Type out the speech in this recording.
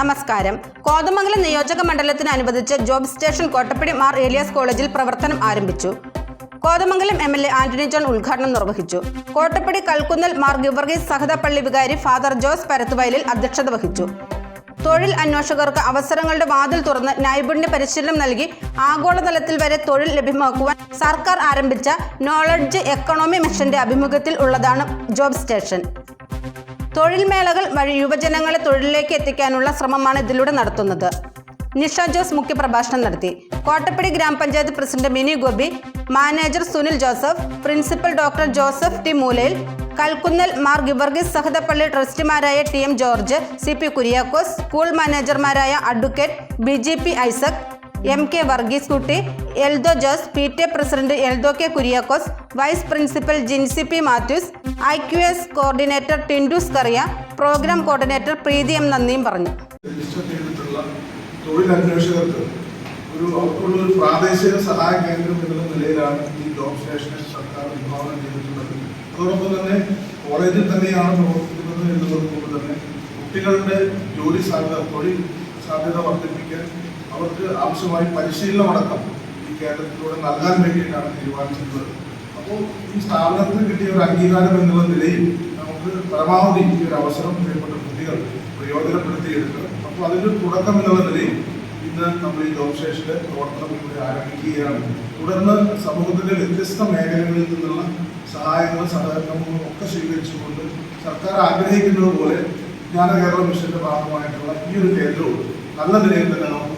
നമസ്കാരം. കോതമംഗലം നിയോജക മണ്ഡലത്തിന് അനുവദിച്ച് ജോബ് സ്റ്റേഷൻ കോട്ടപ്പടി മാർ ഏലിയാസ് കോളേജിൽ പ്രവർത്തനം ആരംഭിച്ചു. Kothamangalam M L A Antony John ഉദ്ഘാടനം നിർവഹിച്ചു. കോട്ടപ്പടി കൽക്കുന്നൽ മാർ ഗിവർഗീസ് സഹത പള്ളി വികാരി ഫാദർ ജോസ് പരത്തുവയലിൽ അധ്യക്ഷത വഹിച്ചു. തൊഴിൽ അന്വേഷകർക്ക് അവസരങ്ങളുടെ വാതിൽ തുറന്ന് നൈപുണ്യ പരിശീലനം നൽകി ആഗോളതലത്തിൽ വരെ തൊഴിൽ ലഭ്യമാക്കുവാൻ സർക്കാർ ആരംഭിച്ച നോളജ് എക്കണോമി മിഷന്റെ അഭിമുഖത്തിൽ ഉള്ളതാണ് ജോബ് സ്റ്റേഷൻ. തൊഴിൽ മേളകൾ വഴി യുവജനങ്ങളെ തൊഴിലിലേക്ക് എത്തിക്കാനുള്ള ശ്രമമാണ് ഇതിലൂടെ നടത്തുന്നത്. നിഷ ജോസ് മുഖ്യപ്രഭാഷണം നടത്തി. കോട്ടപ്പടി ഗ്രാമപഞ്ചായത്ത് president Mini Gopi manager Sunil Joseph principal doctor Joseph T മൂലയിൽ കൽക്കുന്നൽ മാർ ഗിവർഗീസ് സഹതപ്പള്ളി ട്രസ്റ്റിമാരായ T M George C P Kuriakose school മാനേജർമാരായ advocate B J P Isaac M K Varghese Kutty Eldho Jose P T president Eldho K Kuriakose vice principal Jincy P Mathews I Q S coordinator Tindus Kariya programme coordinator Preethi M നന്ദിയും പറഞ്ഞു. ചെയ്തിട്ടുള്ള ഒരു അവർക്കുള്ള ഒരു പ്രാദേശിക സഹായ കേന്ദ്രം എന്നുള്ള നിലയിലാണ് ഈ ജോബ് സ്റ്റേഷനെ സർക്കാർ വിഭാവനം ചെയ്തിട്ടുള്ളത്. അതോടൊപ്പം തന്നെ കോളേജിൽ തന്നെയാണ് പ്രവർത്തിക്കുന്നത് എന്നുള്ളത് കൊണ്ട് തന്നെ കുട്ടികളുടെ ജോലി സാധ്യത തൊഴിൽ സാധ്യത വർദ്ധിപ്പിക്കാൻ അവർക്ക് ആവശ്യമായി പരിശീലനം അടക്കം ഈ കേന്ദ്രത്തിലൂടെ നൽകാൻ വേണ്ടിയിട്ടാണ് തീരുമാനിച്ചിട്ടുള്ളത്. അപ്പോൾ ഈ സ്ഥാപനത്തിന് കിട്ടിയ ഒരു അംഗീകാരം എന്നുള്ള നിലയിൽ നമുക്ക് പരമാവധി ഈ ഒരു അവസരം പ്രിയപ്പെട്ട കുട്ടികൾ പ്രയോജനപ്പെടുത്തിയെടുക്കണം അപ്പോൾ അതിന്റെ തുടക്കം എന്നുള്ള നിലയിൽ ഇന്ന് നമ്മൾ ഈ ജോബ് സ്റ്റേഷന്റെ പ്രവർത്തനം ഇവിടെ ആരംഭിക്കുകയാണ്. തുടർന്ന് സമൂഹത്തിന്റെ വ്യത്യസ്ത മേഖലകളിൽ നിന്നുള്ള സഹായങ്ങളും സഹകരണങ്ങളും ഒക്കെ സ്വീകരിച്ചുകൊണ്ട് സർക്കാർ ആഗ്രഹിക്കുന്നത് പോലെ ജ്ഞാന കേരള മിഷന്റെ ഭാഗമായിട്ടുള്ള ഈ ഒരു കേന്ദ്രവും നല്ല നിലയിൽ തന്നെ നമുക്ക്